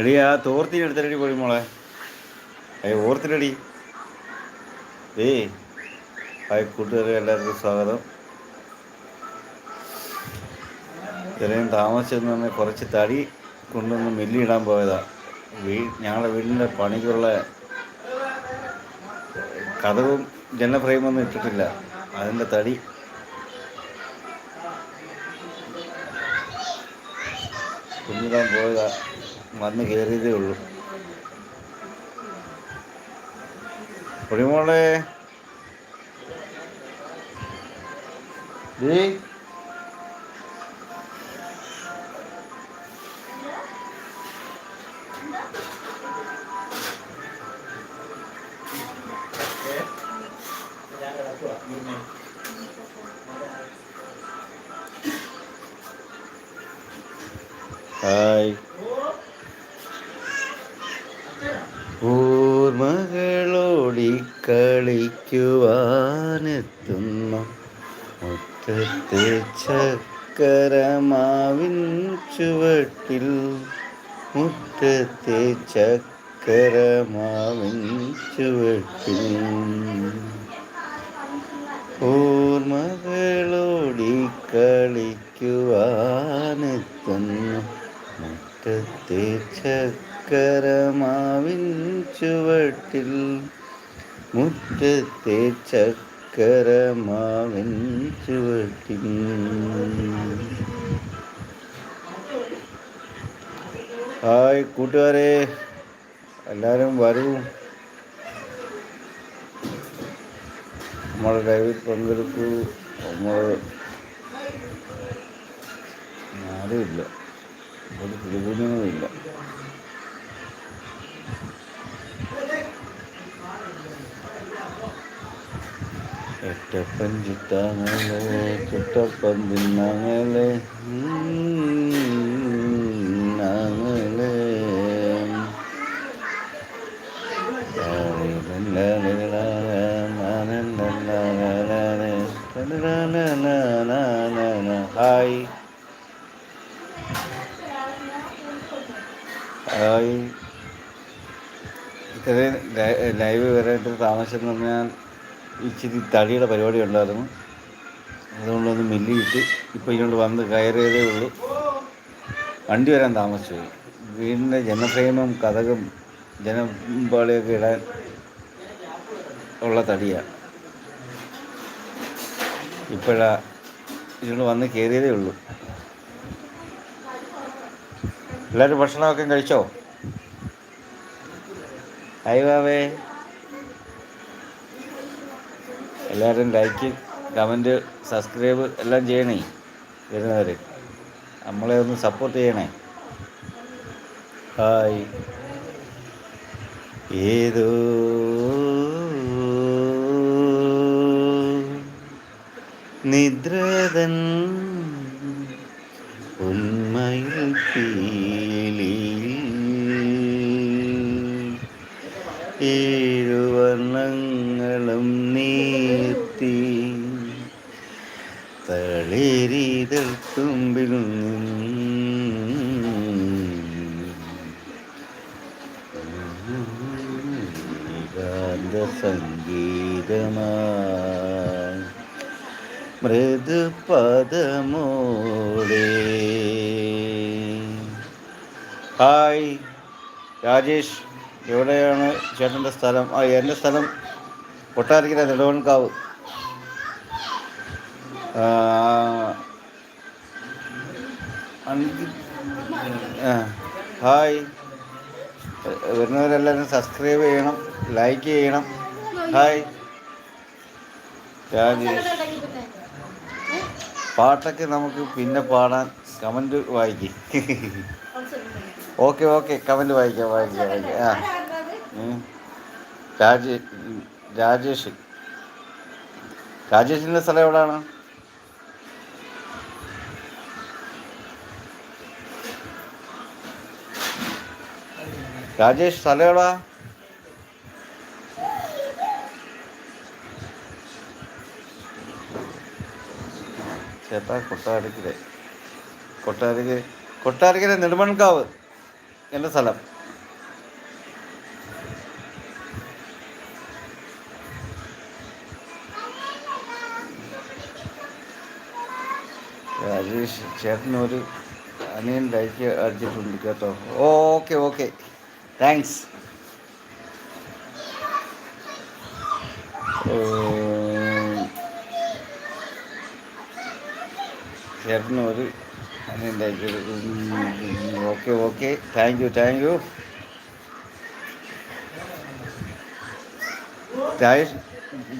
എടി ആ തോർത്തിന് എടുത്തിട്ടടി പോയി മോളെ. അയ്യ ഓർത്തിട്ടടി ഏ ഹായ് കൂട്ടുകാരെ എല്ലാവർക്കും സ്വാഗതം. ഇത്രയും താമസിച്ചെന്ന് പറഞ്ഞാൽ കുറച്ച് തടി കൊണ്ടുവന്ന് മില്ലിടാൻ പോയതാ. വീ ഞങ്ങളുടെ വീടിന്റെ പണിക്കുള്ള കഥവും ജനഫ്രെയിമൊന്നും ഫ്രെയിമൊന്നും ഇട്ടിട്ടില്ല. അതിന്റെ തടി. കുഞ്ഞിടാൻ പോയതാ. വന്ന് കയറിയതേ ഉള്ളൂ. പൊടിമോളെ. ദേ ചക്കരമാവിൻ ചുവട്ടിൽ ഓർമ്മകളോടി കളിക്കുവാനെത്തുന്നു മുറ്റത്തെ ചക്കരമാവിൻ ചുവട്ടിൽ മുറ്റത്തെ ചക്കരമാവിൻ ചുവട്ടിൽ ഹായ് കൂട്ടുകാരെ. എല്ലാവരും വരൂ. നമ്മൾ ലൈവിൽ പങ്കെടുക്കൂ. നമ്മൾ ആരുമില്ല ഒരു പിടികുഞ്ഞുങ്ങളുമില്ല എട്ടപ്പൻ ചുറ്റാങ്ങളെ ചുട്ടപ്പൻ തിന്നാങ്ങളെ ഹായ് ഹായ് ഇത്രയും ലൈവ് വരായിട്ട് താമസം എന്ന് പറഞ്ഞാൽ ഇച്ചിരി തടിയുടെ പരിപാടി ഉണ്ടായിരുന്നു. അതുകൊണ്ടൊന്ന് മില്ലിയിട്ട് ഇപ്പോൾ ഇങ്ങോട്ട് വന്ന് കയറിയതേ ഉള്ളൂ. വണ്ടി വരാൻ താമസിച്ചു. വീടിന്റെ ജനപ്രേമം കഥകും ജനപാളിയൊക്കെ ഇടാൻ ഉള്ള തടിയാണ് ഇപ്പോഴാ ഇങ്ങോട്ട് വന്ന് കയറിയതേ ഉള്ളൂ. എല്ലാവരും ഭക്ഷണമൊക്കെ കഴിച്ചോ? ഹായ് ബാബേ എല്ലാവരും ലൈക്ക് കമന്റ് സബ്സ്ക്രൈബ് എല്ലാം ചെയ്യണേ വരുന്നവർ നമ്മളെ ഒന്ന് സപ്പോർട്ട് ചെയ്യണേ. ഹായ്. ഏതോ നിദ്രതൻ ഹായ് രാജേഷ്. എവിടെയാണ് ചേട്ടന്റെ സ്ഥലം? ആ എന്റെ സ്ഥലം കൊട്ടാരക്കര നെടുവൺകാവ് ഹായ്. വരുന്നവരെല്ലാവരും സബ്സ്ക്രൈബ് ചെയ്യണം ലൈക്ക് ചെയ്യണം. ഹായ്. രാജേഷ്. പാട്ടൊക്കെ നമുക്ക് പിന്നെ പാടാൻ കമന്റ് വായിക്കും. Okay okay. കമന്റ് വായിക്കാം വായിക്കാം വായിക്കാം. ആ. രാജേഷ് രാജേ രാജേഷ്. രാജേഷിന്റെ സ്ഥലം എവിടെയാണ് രാജേഷ് സ്ഥലം എവിടാ? ചേട്ടാ കൊട്ടാരക്കര. കൊട്ടാരക്കര കൊട്ടാരക്കര നെടുമൺകാവ്. എന്റെ സ്ഥലം. രാജേഷ് ചേട്ടനൊരു അനിയൻ ലൈക്ക് അടിച്ചിട്ടുണ്ട് കേട്ടോ. Okay okay. Thanks. ചേട്ടനൊരു okay okay. Thank you thank you Rajesh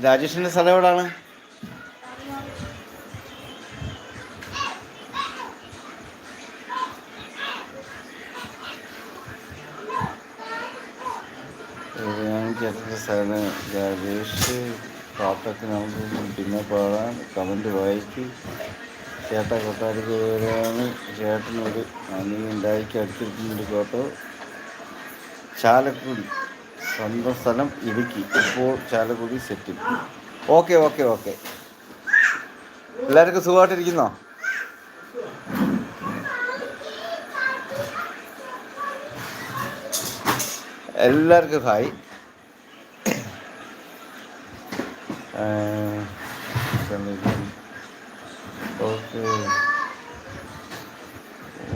രാജേഷിന്റെ സ്ഥലം എവിടാണ്? സ്ഥലം? രാജേഷ് പാട്ടത്തിനാകുമ്പോൾ പിന്നെ പാടാൻ കമന്റ് വായിക്കും. ചേട്ട കൊട്ടാരക്ക് വരെയാണ് ചേട്ടനൊരു ഉണ്ടാക്കി അടിച്ചിട്ടുണ്ട് കേട്ടോ. ചാലക്കുടി സ്വന്തം സ്ഥലം ഇടുക്കി. ഇപ്പോൾ Chalakudy settle okay okay okay എല്ലാവർക്കും സുഖമായിട്ടിരിക്കുന്നോ? എല്ലാവർക്കും ഹായ് ഓക്കെ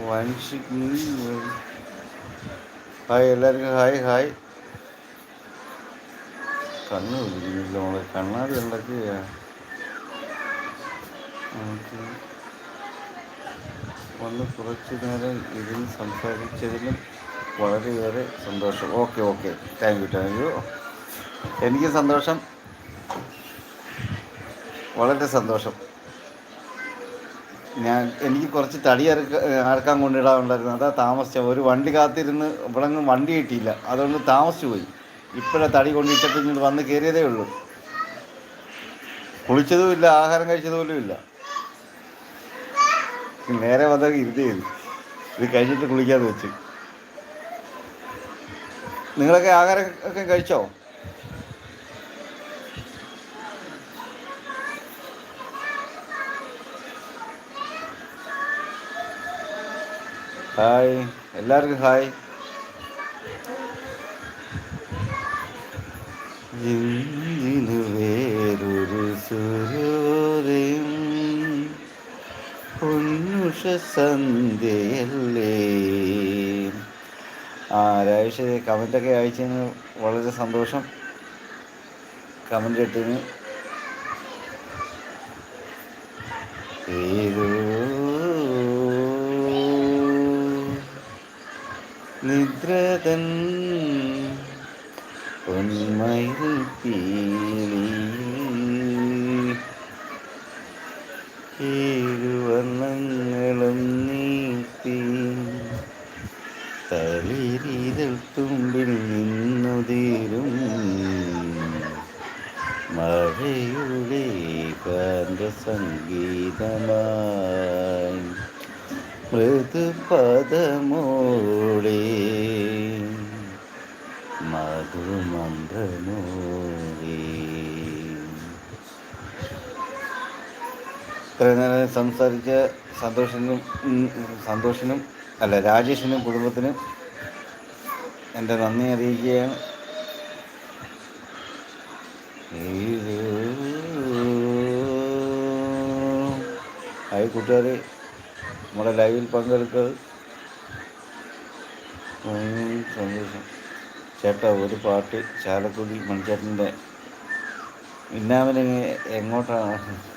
വൻഷിക് ഹായ് എല്ലാവർക്കും. Hi hi. കണ്ണ് പിടിക്കുന്നില്ല നമ്മളെ കണ്ണാടി ഉണ്ടാക്കിയ വന്ന് കുറച്ച് നേരം ഇരുന്ന് സംസാരിച്ചതിലും വളരെയേറെ സന്തോഷം. Okay okay. Thank you thank you. എനിക്ക് സന്തോഷം. വളരെ സന്തോഷം. ഞാൻ എനിക്ക് കുറച്ച് തടി അരക്ക അരക്കാൻ കൊണ്ടിടാറുണ്ടായിരുന്നു അതാ താമസിച്ച. ഒരു വണ്ടി കാത്തിരുന്ന് ഇവിടെ വണ്ടി കിട്ടിയില്ല. അതുകൊണ്ട് താമസിച്ചു പോയി. ഇപ്പോഴാണ് തടി കൊണ്ടിട്ടപ്പോൾ ഇങ്ങോട്ട് വന്ന് കയറിയതേ ഉള്ളൂ. കുളിച്ചതും ഇല്ല ആഹാരം കഴിച്ചതുപോലും ഇല്ല. നേരെ വന്നത് ചെയ്തു ഇത് കഴിച്ചിട്ട് കുളിക്കാതെ വെച്ച്. നിങ്ങളൊക്കെ ആഹാരം ഒക്കെ കഴിച്ചോ? ഹായ് എല്ലാവർക്കും ഹായ്. വേറൊരു സൂര്യോദയം പൊന്നുഷ സന്ധ്യയല്ലേ? ആ രാജേഷ് കമന്റൊക്കെ അയച്ചതിന് വളരെ സന്തോഷം. കമന്റ് ഇട്ടതിന്. ഏതോ നിദ്രതൻ പൊന്മയിൽ നീട്ടി തളിരിതൾ തുമ്പിൽ നിന്നുതീരും മഴയുടെ കാന്ത സംഗീതമായി നേരം സംസാരിച്ച സന്തോഷിനും സന്തോഷനും അല്ല രാജേഷിനും കുടുംബത്തിനും എന്റെ നന്ദി അറിയിക്കുകയാണ്. ഹായ് കൂട്ടുകാരെ നമ്മുടെ ലൈവിൽ പങ്കെടുക്കുക ഉം, സന്തോഷം. ചേട്ടാ ഒരു പാട്ട് ചാലക്കുടി മണിച്ചേട്ടന്റെ ഇന്നാമനെ എങ്ങോട്ടാണ്?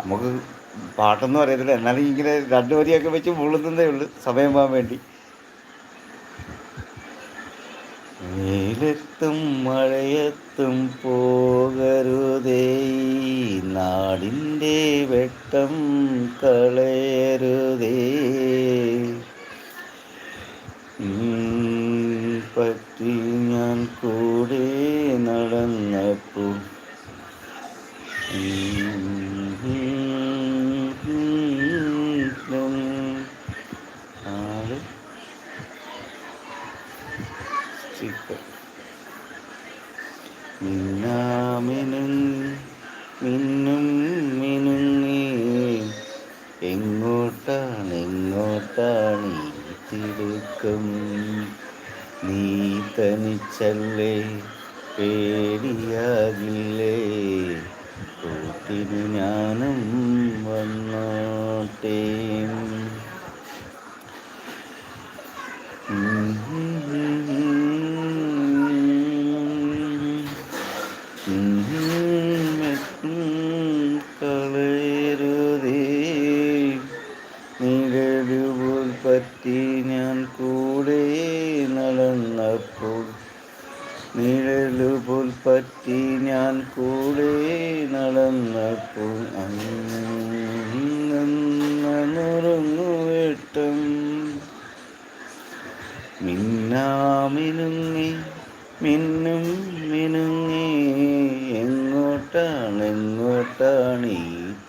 നമുക്ക് പാട്ടൊന്നും അറിയത്തില്ല എന്നാലും ഇങ്ങനെ രണ്ടു വരിയൊക്കെ വെച്ച് മുള്ളുന്നതേ ഉള്ളൂ. സമയം പോകാൻ വേണ്ടി. മേലെത്തും മഴയത്തും പോകരുതേ. നാടിന്റെ വെട്ടം കളയരുതേ. പറ്റി ഞാൻ കൂടെ നടന്നപ്പോൾ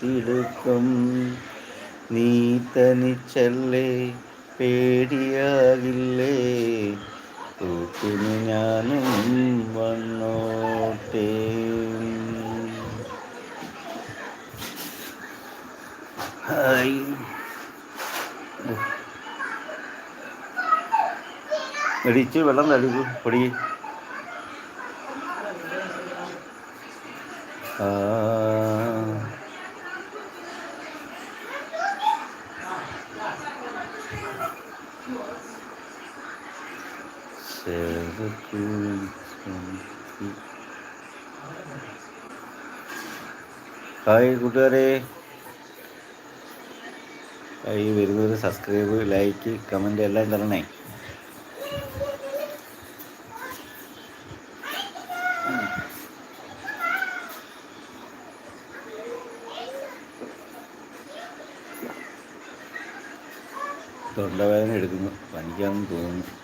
ഈ തിടുക്കം നീ തനിച്ചല്ലേ പേടിയാകില്ലേ? കൂട്ടിന് ഞാനും വന്നോട്ടേ. ഹായ്. വെള്ളം തടുക്കും പൊടി. ആ. ഹായ് കൂട്ടുകാരെ. ഈ വരുന്നവർ സബ്സ്ക്രൈബ് ലൈക്ക് കമന്റ് എല്ലാം തരണേ. തൊണ്ടവേദന എടുക്കുന്നു. പനിക്കാന്ന് തോന്നുന്നു.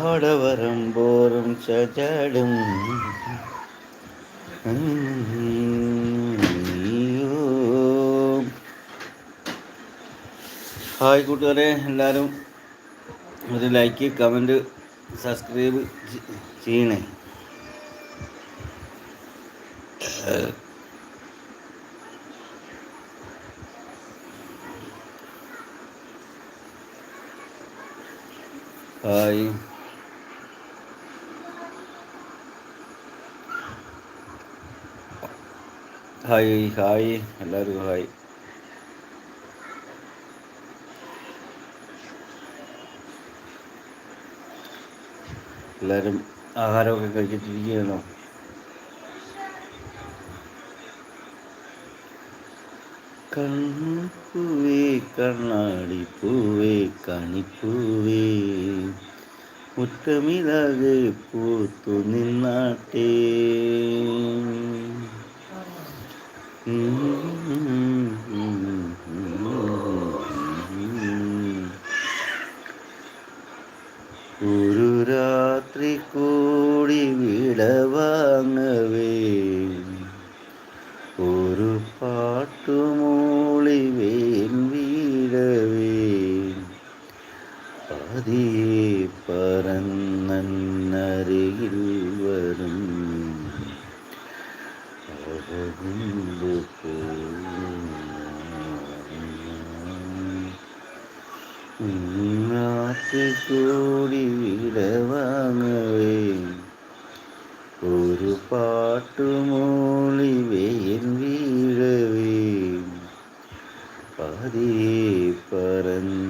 പാടവരം പോറും ചാടും. ഹായ് കൂട്ടുകാരെ എല്ലാവരും ഒരു ലൈക്ക് കമന്റ് സബ്സ്ക്രൈബ് ചെയ്യണേ. ഹായ്. ഹായ് ഹായ് എല്ലാവർക്കും ഹായ് എല്ലാവരും ആഹാരമൊക്കെ കഴിച്ചിട്ടിരിക്കുകയാണോ? കണ്ണുപൂവേ കണ്ണാടി പൂവേ കണിപ്പൂവേ. മുറ്റമിതാകെ പൂത്തു നിന്നാട്ടേ. ഒരു രാത്രി കൂടി വിടവാങ്ങവേ ഒരു പാട്ടുമൂളി വേൻ വീഴവേ. പതിയെ പറന്നരികിൽ കൂടി വിടവാങ്ങവേ ഒരു പാട്ടുമൂളി വെയിൽ വീഴവേ. പതിയെ പറന്നരികിൽ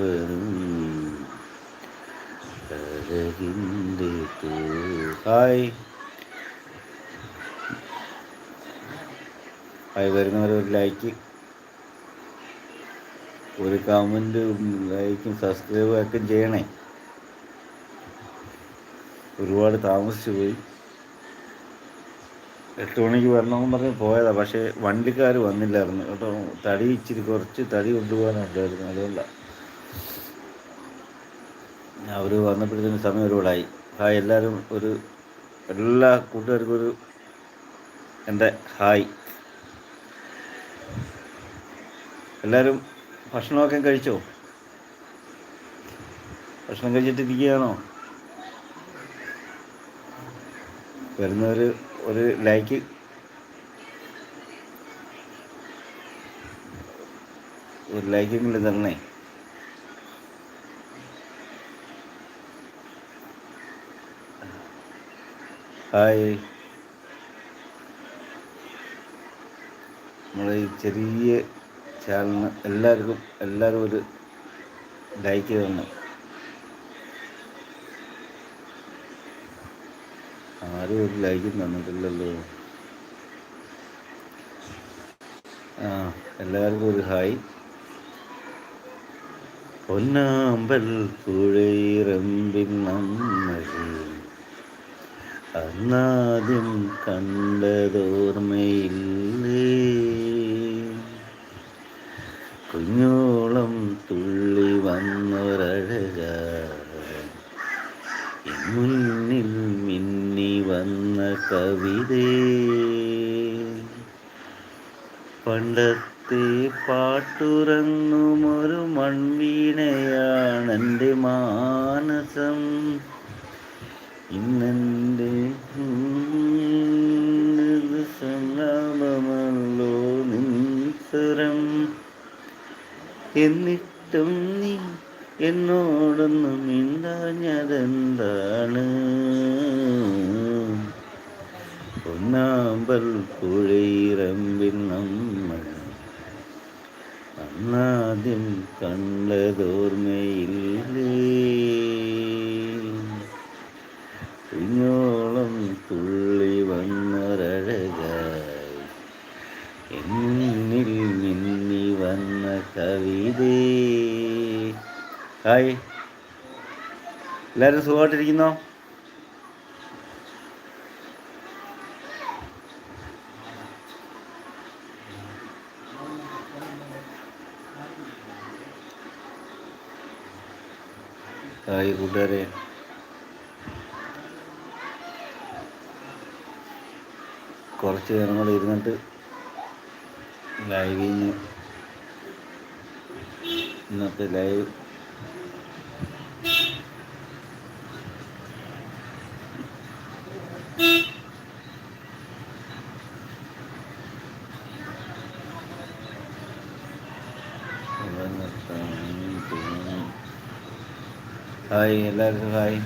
വരും. ഹായ്. ഹായ് വരുന്നവരൊരു ലൈക്ക്. ഒരു കമന്റും ലൈക്കും സബ്സ്ക്രൈബും ഒക്കെ ചെയ്യണേ. ഒരുപാട് താമസിച്ചു പോയി. എട്ട് മണിക്ക് വരണമെന്ന് പറഞ്ഞ് പോയതാണ് പക്ഷേ വണ്ടിക്കാർ വന്നില്ലായിരുന്നു. കേട്ടോ തടി ഇച്ചിരി കുറച്ച് തടി കൊണ്ടുപോകാനുണ്ടായിരുന്നു അതുകൊണ്ടാണ് അവർ വന്നപ്പോഴത്തേന് സമയം ഒരുപാടായി. ഹായ് എല്ലാവരും ഒരു എല്ലാ കൂട്ടുകാർക്കും ഒരു എന്റെ ഹായ്. എല്ലാവരും ഭക്ഷണമൊക്കെ കഴിച്ചോ? ഭക്ഷണം കഴിച്ചിട്ടിരിക്കുകയാണോ? വരുന്നവർ ഒരു ലൈക്ക്. ഒരു ലൈക്കെങ്കിലും തരണേ ഹായ്. നമ്മൾ ചെറിയ ചാനലിന് എല്ലാവർക്കും എല്ലാവരും ഒരു ലൈക്ക് തന്നെ. ആരും ഒരു ലൈക്കും തന്നിട്ടില്ലല്ലോ. ആ എല്ലാവർക്കും ഒരു ഹായ് പൊന്നാമ്പൽ പുഴയിറമ്പിൻ നമ്മൾ അന്നാദ്യം കണ്ടതോർമ്മയില്ലേ കുഞ്ഞോളം തുള്ളി വന്നൊരഴക മുന്നിൽ മിന്നി വന്ന കവിതേ. പണ്ടത്തെ പാട്ടുറങ്ങും ഒരു മൺവീണയാണെന്റെ മാനസം. ഇന്നെന്റെ സംഗമമല്ലോ നിൻസരം എന്നിട്ടും എന്നോടൊന്നും മിണ്ടാഞ്ഞതെന്താണ് ഒന്നാമ്പൽ പുഴയിറമ്പിൽ നമ്മൾ അന്നാദ്യം കണ്ടതോർമ്മയില്ലേ? കുഞ്ഞോളം തുള്ളി വന്നൊരഴകായി എന്നിൽ മിന്നി വന്ന കവിതേ. ഹായ്. എല്ലാവരും സുഖമായിട്ടിരിക്കുന്നോ? ഹായ് കൂട്ടുകാരെ. കുറച്ച് നേരം കൂടെ ഇരുന്നിട്ട് ലൈവിൽ ഇന്നത്തെ ലൈവ് ഹായ് എല്ലാവർക്കും ഹായ്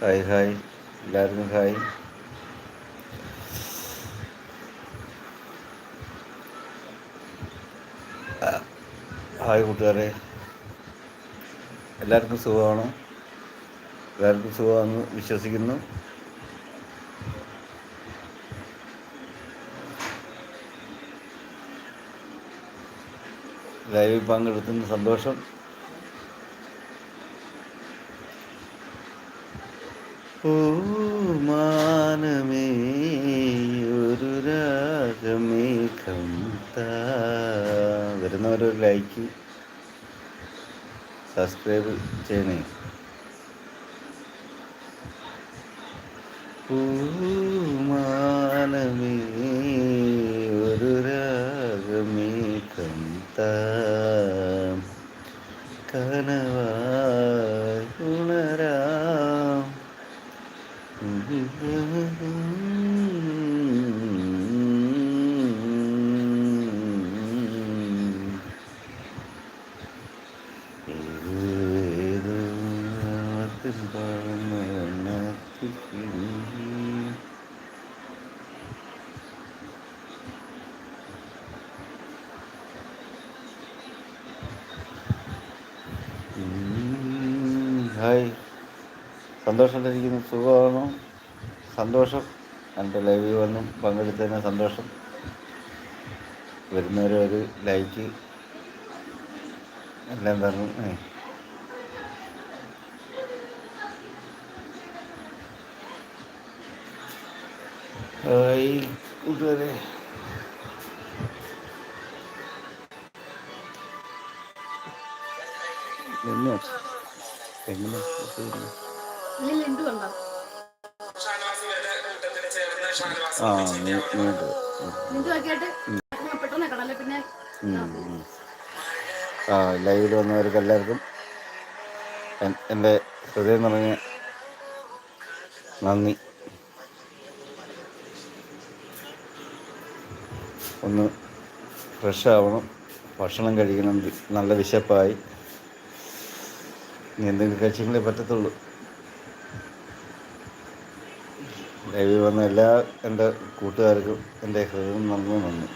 ഹായ് ഹായ്. എല്ലാവർക്കും ഹായ്. ഹായ് കൂട്ടുകാരെ. എല്ലാവർക്കും സുഖമാണ്? എല്ലാവർക്കും സുഖമാണെന്ന് വിശ്വസിക്കുന്നു. ലൈവിൽ പങ്കെടുക്കുന്ന സന്തോഷം. മാനമേ ഒരു രാഗമേഘം വരുന്നവരൊരു ലൈക്ക് സബ്സ്ക്രൈബ് ചെയ്യണേ. പൂമാനമേ കനവായി ഉണരാം. ഏതോ പാടുന്ന സന്തോഷമായിട്ടിരിക്കുന്നു സുഖമാണോ സന്തോഷം. എന്റെ ലൈവിൽ വന്നും പങ്കെടുത്തതിന് സന്തോഷം. വരുന്നവരെ ഒരു ലൈക്ക്. എല്ലാം തരണം ഈ കൂട്ടുകാരെ. എങ്ങനെ? കണ്ടോ ആ നീണ്ട്. ആ ലൈവിൽ വന്നവർക്ക് എല്ലാവർക്കും എൻ- എന്റെ ഹൃദയം നിറഞ്ഞ നന്ദി. ഒന്ന് ഫ്രഷ് ആവണം ഭക്ഷണം കഴിക്കണം നല്ല വിശപ്പായി. ഇനി എന്തെങ്കിലും കഴിച്ചെങ്കിലേ പറ്റത്തുള്ളൂ. ലൈവിൽ വന്ന എല്ലാ എന്റെ കൂട്ടുകാർക്കും എന്റെ ഹൃദയം നന്ദി നന്ദി.